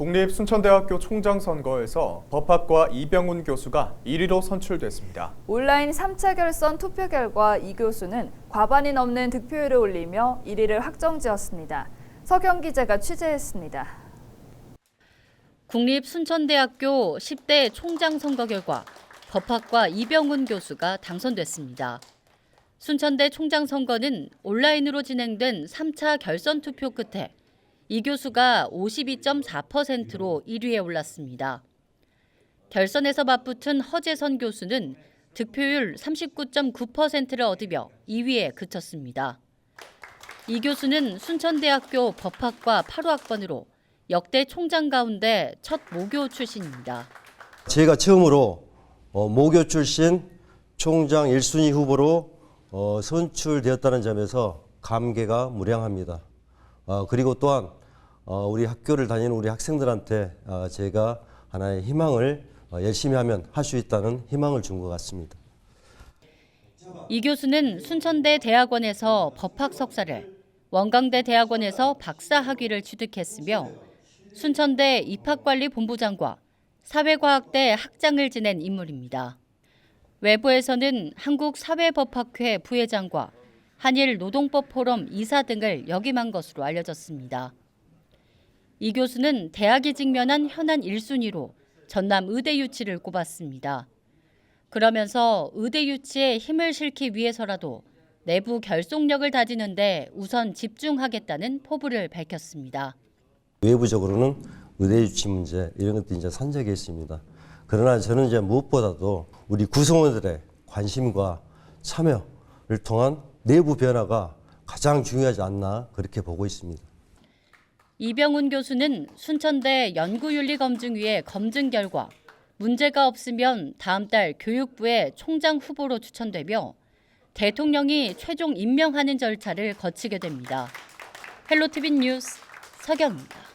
국립순천대학교 총장 선거에서 법학과 이병훈 교수가 1위로 선출됐습니다. 온라인 3차 결선 투표 결과 이 교수는 과반이 넘는 득표율을 올리며 1위를 확정지었습니다. 서경 기자가 취재했습니다. 국립순천대학교 10대 총장 선거 결과 법학과 이병훈 교수가 당선됐습니다. 순천대 총장 선거는 온라인으로 진행된 3차 결선 투표 끝에 이 교수가 52.4%로 1위에 올랐습니다. 결선에서 맞붙은 허재선 교수는 득표율 39.9%를 얻으며 2위에 그쳤습니다. 이 교수는 순천대학교 법학과 8호학번으로 역대 총장 가운데 첫 모교 출신입니다. 제가 처음으로 어, 모교 출신 총장 1순위 후보로 어, 선출되었다는 점에서 감개가 무량합니다. 어, 그리고 또한 어, 우리 학교를 다니는 우리 학생들한테 어, 제가 하나의 희망을 어, 열심히 하면 할 수 있다는 희망을 준 것 같습니다. 이 교수는 순천대 대학원에서 법학 석사를, 원광대 대학원에서 박사 학위를 취득했으며 순천대 입학관리본부장과 사회과학대 학장을 지낸 인물입니다. 외부에서는 한국사회법학회 부회장과 한일 노동법 포럼 이사 등을 역임한 것으로 알려졌습니다. 이 교수는 대학이 직면한 현안 1순위로 전남 의대 유치를 꼽았습니다. 그러면서 의대 유치에 힘을 실기 위해서라도 내부 결속력을 다지는데 우선 집중하겠다는 포부를 밝혔습니다. 외부적으로는 의대 유치 문제 이런 것도 이제 산적해 있습니다. 그러나 저는 이제 무엇보다도 우리 구성원들의 관심과 참여를 통한 내부 변화가 가장 중요하지 않나 그렇게 보고 있습니다. 이병훈 교수는 순천대 연구윤리검증위의 검증 결과 문제가 없으면 다음 달 교육부의 총장 후보로 추천되며 대통령이 최종 임명하는 절차를 거치게 됩니다. 헬로티비 뉴스 서경입니다.